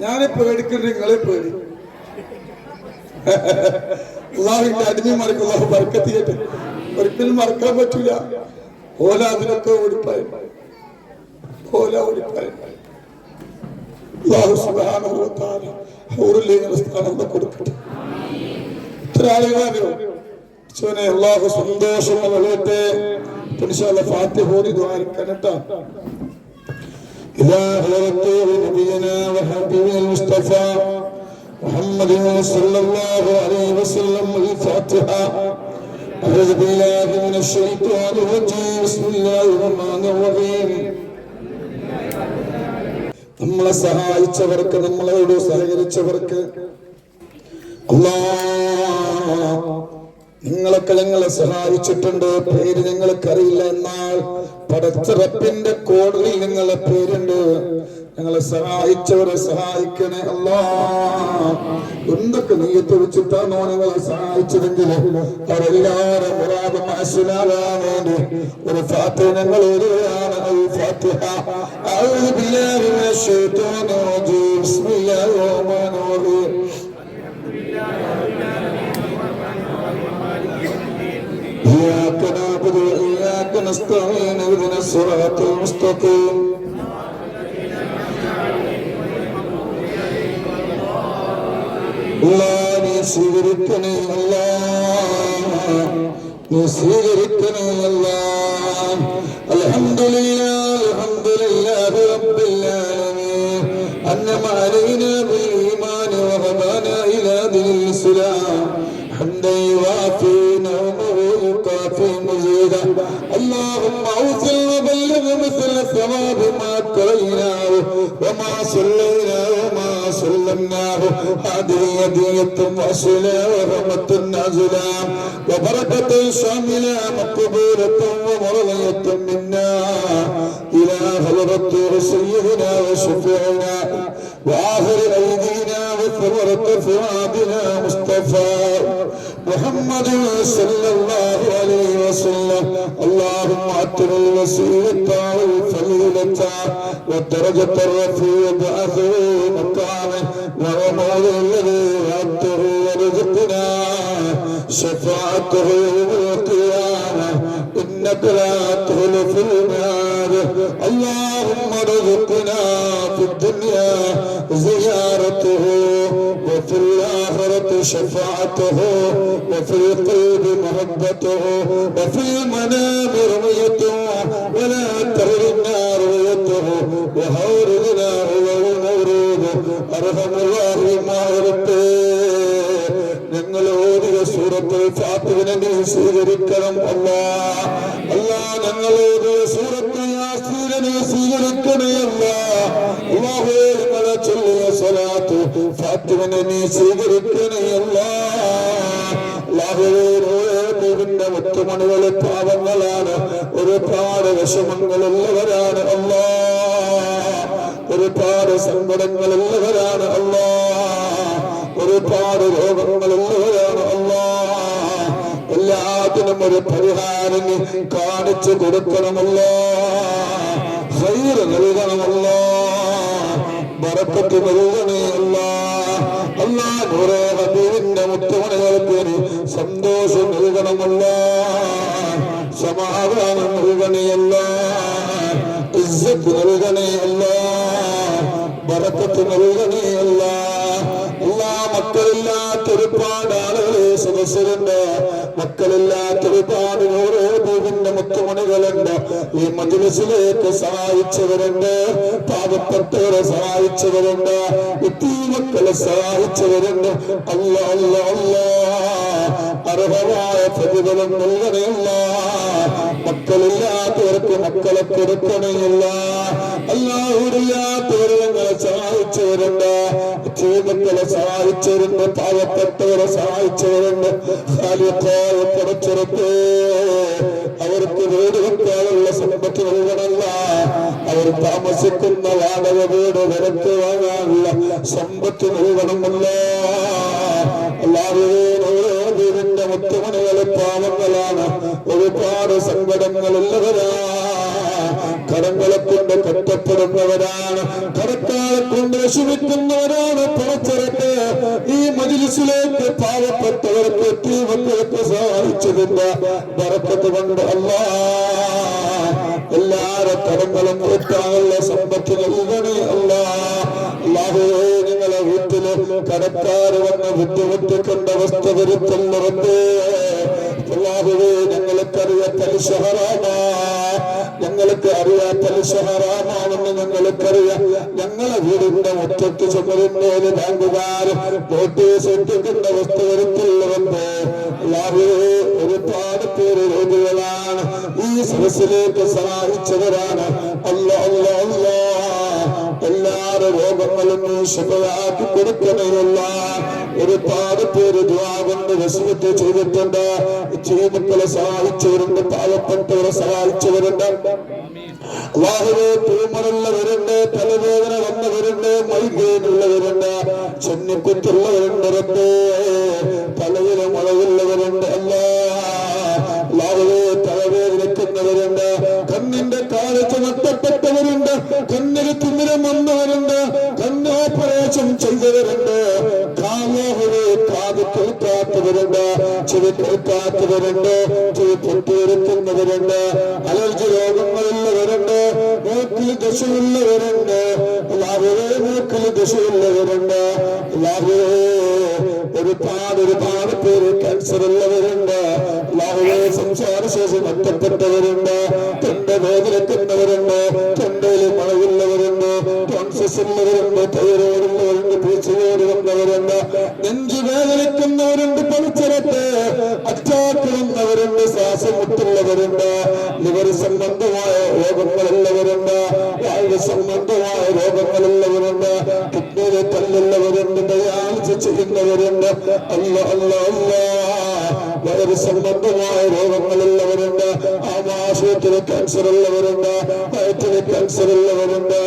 ഞാനെ പേടിക്കുന്നു നിങ്ങളെ പേടി അള്ളാഹുവിന്റെ അടിമമാർക്ക് അള്ളാഹു ബർക്കത്ത് ചെയ്യട്ടെ ഒരിക്കലും മറക്കാൻ പറ്റൂല. ഓല അതിനൊക്കെ ഓടിപ്പായി. ഓല ഓടിപ്പായി. അള്ളാഹു തആല ഹൗറിലെ സ്ഥാനം കൊടുക്കട്ടെ. ഇത്ര ആളുകളറിയോ ചോനെ അള്ളാഹു സന്തോഷം വളരട്ടെ ഇൻഷാല്ലാ ഫാത്തി ഓതി ദ്വാരക്കാൻ കേട്ടോ إذا حضرت نبينا وحبيبنا المصطفى محمد صلى الله عليه وسلم الفاتحة أعوذ بالله من الشيطان الرجيم بسم الله الرحمن الرحيم നമ്മളെ സഹായിച്ചവർക്ക് നമ്മളോട് സഹകരിച്ചവർക്ക് അല്ലാ നിങ്ങളൊക്കെ ഞങ്ങളെ സഹായിച്ചിട്ടുണ്ട് പേര് ഞങ്ങൾക്ക് അറിയില്ല എന്നാൽ പടച്ചിറപ്പിന്റെ കോടതിയിൽ നിങ്ങളെ പേരുണ്ട് ഞങ്ങളെ സഹായിച്ചവരെ സഹായിക്കണേ അല്ലാ എന്തൊക്കെ നീയത്ത് വെച്ചിട്ടാണോ ഞങ്ങളെ സഹായിച്ചതെങ്കിൽ അവരെല്ലാവരും മുറാദ് മനസ്സിലാകാൻ വേണ്ടി ഒരു ഫാത്തിഹ ഞങ്ങൾ എഴുതുകയാണ് അൽ ഫാത്തിഹ أعوذ بالله من الشيطان الرجيم بسم الله الرحمن الرحيم وإياك نستعين اهدنا الصراط المستقيم الله നീ സ്വീകരിക്കണേ അല്ലാ നീ സ്വീകരിക്കണേ അല്ലാ هذه هدية واصلة ورحمة نازلة وبركة شاملة مقبولة ومرضية منا إلى حضرة سيدنا وشفيعنا وآخر أيدينا وثمرة فؤادنا مصطفى محمد صلى الله عليه وسلم اللهم أتر الوسيلة والفضيلة والدرجة الرفيع بعثه مقامه. شفاعته يوم القيامة إنك لا تخلف الميعاد اللهم ارزقنا في الدنيا زيارته وفي الآخرة شفاعته وفي القلب محبته وفي المنام رؤيته ولا ഫാത്തിവിനെ സ്വീകരിക്കണം അല്ലാ. അല്ലാ ഞങ്ങളോട് ഓടിയ സൂറത്തിൽ യാസീനെ സ്വീകരിക്കണേ അല്ലാ. അല്ലാഹുവേ ഞങ്ങളെ ചൊല്ലിയ സ്വലാത്ത് ഫാത്തിവിനെ നീ സ്വീകരിക്കണേ അല്ലാ. അല്ലാഹുവേ ോവിന്റെ മുത്തുമണികളെ പാവങ്ങളാണ് ഒരുപാട് വിഷമങ്ങളുള്ളവരാണ് അല്ലാ. ഒരുപാട് സങ്കടങ്ങളുള്ളവരാണ് അല്ലാ. ഒരുപാട് രോഗങ്ങളുള്ളവരാണ് എല്ലാത്തിനും ഒരു പരിഹാരം കാണിച്ചു കൊടുക്കണമല്ലോ. ഹൈറ് നൽകണമല്ലോ. ബറക്കത്ത് നൽകണേ അല്ലാ നൂറേ ഹബീബിന്റെ മുത്തമണികൾക്ക് സന്തോഷം നൽകണമല്ലോ. സമാധാനം നൽകണയല്ല. ഇസ്സത്ത് നൽകണയല്ല. ബറക്കത്ത് നൽകണയല്ല സദസ്സരുണ്ട് മക്കളില്ലാത്ത ഒരുപാട് ഓരോ ദീപിന്റെ മുത്തുമണികളുണ്ട്. ഈ മജുലസിലേക്ക് സഹായിച്ചവരുണ്ട്. പാവപ്പെട്ടവരെ സഹായിച്ചവരുണ്ട്. മക്കളെ സഹായിച്ചവരുണ്ട്. അല്ല അല്ല അല്ല. അർഹമായ പ്രതിഫലം നൽകണമല്ല മക്കളില്ലാത്തവർക്ക് മക്കളെ കൊടുക്കണമില്ല അല്ലാഹുരില്ലാത്തവരെ ഞങ്ങളെ സഹായിച്ചവരുണ്ട് ജീവിതത്തിലെ സഹായിച്ചവരുണ്ട് പാവപ്പെട്ടവരെ സഹായിച്ചവരുണ്ട് പടച്ചുറപ്പ് അവർക്ക് വീട് വെക്കാനുള്ള സമ്പത്ത് നൽകണമല്ല. അവർ താമസിക്കുന്ന വാടക വീട് വിലക്ക് വാങ്ങാനുള്ള സമ്പത്ത് നൽകണമല്ല. എല്ലാവരും മുത്തുമണികളെ പാവങ്ങളാണ്. ഒരുപാട് സങ്കടങ്ങളുള്ളവരാ കടങ്ങളെ കൊണ്ട് കഷ്ടപ്പെടുന്നവരാണ് കരക്കാളെ കൊണ്ട് വിഷമിക്കുന്നവരാണ്. പണച്ചിറക്ക് ഈ മജിലിസിലേക്ക് പാവപ്പെട്ടവർക്ക് എത്തിയവർക്ക് സഹായിച്ചതില്ല ബറക്കത്ത് കൊണ്ട് അല്ല എല്ലാരെ കടങ്ങളും വീട്ടാനുള്ള സമ്പത്ത് നൽകണേ അല്ല. അല്ലാഹുവേ നിങ്ങളെ വീട്ടിൽ കടക്കാർ വന്ന് ബുദ്ധിമുട്ടിക്കേണ്ട അവസ്ഥ വരുത്തുന്നവരുടെ അല്ലാഹുവേ ഞങ്ങൾക്കറിയ പലിശ ഹറാമാ സഹറാമാണെന്ന് ഞങ്ങൾക്കറിയാം ഞങ്ങളെ വീടിന്റെ മുറ്റത്ത് ചുമരുന്നേര് ബാങ്കുകാരും നോട്ടീസ് എത്തിക്കുന്ന അവസ്ഥ ഒരുപാട് പേര് രോഗികളാണ്. ഈ സദസ്സിലേക്ക് സഹായിച്ചവരാണ് അല്ല അല്ല അല്ല. എല്ലാ രോഗങ്ങളും ശുഭയാക്കി കൊടുക്കണമല്ല ഒരുപാട് പേര് ദ്വാകൊണ്ട് വസൂത്ത് ചെയ്തിട്ടുണ്ട്. ജീവിതങ്ങളെ സഹായിച്ചവരുണ്ട്. പാവപ്പെട്ടവരെ സഹായിച്ചവരുണ്ട്. അള്ളാഹുവേ പൂമറുള്ളവരുണ്ട് തലവേദന വന്നവരുണ്ട്. മൈഗ്രേൻ ഉള്ളവരുണ്ട് ചെന്നിക്കുത്തുള്ളവരുണ്ട് റബ്ബേ. തലവില മഴയുള്ളവരുണ്ട് അല്ലാ. അള്ളാഹുവേ തലവേദനിക്കുന്നവരുണ്ട്. കണ്ണിന്റെ കാലത്ത് നഷ്ടപ്പെട്ടവരുണ്ട്. കണ്ണിന് തിമിരം വന്നവരുണ്ട്. കണ്ണ് ഓപ്പറേഷൻ ചെയ്തവരുണ്ട്. ചെവി കേൾക്കാത്തവരുണ്ട് ചെവി അലർജി രോഗങ്ങളുള്ളവരുണ്ട്. മൂക്കിൽ ദശയുള്ളവരുണ്ട്. എല്ലാവരേ മൂക്കിൽ ദശയുള്ളവരുണ്ട്. എല്ലാവരേ ഒരുപാട് ഒരുപാട് പേര് ക്യാൻസർ ഉള്ളവരുണ്ട് അല്ലാഹുവേ സംസാരശേഷി ഒറ്റപ്പെട്ടവരുണ്ട് തൊണ്ട വേദനിക്കുന്നവരുണ്ട്. തൊണ്ടയിൽ മഴയുള്ളവരുണ്ട് ഉള്ളവരുണ്ട്. ഉള്ളവരുണ്ട്. പീച്ചുവേട് വന്നവരുണ്ട് നെഞ്ചു വേദനിക്കുന്നവരുണ്ട് പലിച്ചിരട്ട് അറ്റാക്ക് വന്നവരുണ്ട് ശ്വാസം മുട്ടുള്ളവരുണ്ട് ലിവർ സംബന്ധമായ രോഗങ്ങളുള്ളവരുണ്ട്. വായു സംബന്ധമായ രോഗങ്ങളുള്ളവരുണ്ട്. കിഡ്നിയിലെ തല്ലുള്ളവരുണ്ട് ദയാളിച്ച് ചെയ്യുന്നവരുണ്ട്. അല്ല അല്ല അല്ല. വയറ് സംബന്ധമായ രോഗങ്ങളുള്ളവരുണ്ട്. ആമാശയത്തിന് ക്യാൻസർ ഉള്ളവരുണ്ട്. വയറ്റിന് ക്യാൻസർ ഉള്ളവരുണ്ട്.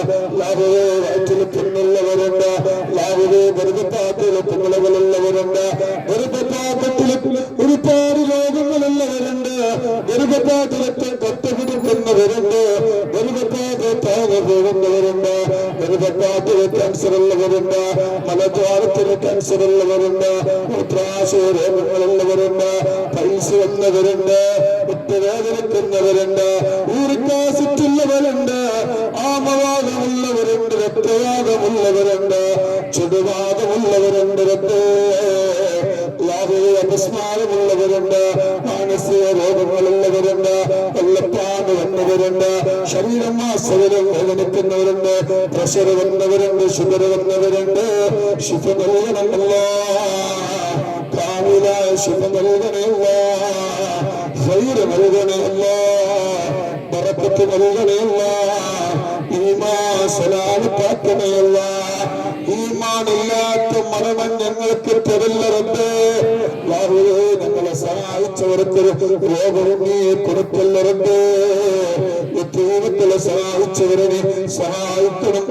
ഗർഭപാത്രത്താകെ പോകുന്നവരുണ്ട് ഗർഭപാത്ര ക്യാൻസർ ഉള്ളവരുണ്ട് മലദ്വാരത്തിന് ക്യാൻസർ ഉള്ളവരുണ്ട് മൂത്രാശയരോഗങ്ങളുള്ളവരുണ്ട് പൈസ വന്നവരുണ്ട് ഉത്തരവേദനിക്കുന്നവരുണ്ട് ഊറിക്കാസിറ്റുള്ളവരുണ്ട് ആമവാദമുള്ളവരുണ്ട് രക്തവാദമുള്ളവരുണ്ട് ചെടുവാദമുള്ളവരുണ്ട് രക്തേ ലാഹുവേ പ്രഷർ വന്നവരുണ്ട് ഷുഗർ വന്നവരുണ്ട് ശുഭ നൽകണമല്ല കാമില ശുഭ നൽകണമല്ല ഹൈര നൽകണമല്ല പറപ്പത്ത് നൽകണമല്ല ഈമാ സലാം കാക്കണമല്ല ഈമാനില്ലാത്ത മരണം ഞങ്ങൾക്ക് തരല്ലറുണ്ട് സഹായിച്ചവർക്ക് രോഗവും നീ കൊടുക്കല്ല റബ്ബേ യതീമക്കളെ സഹായിച്ചവരെ സഹായിക്കണം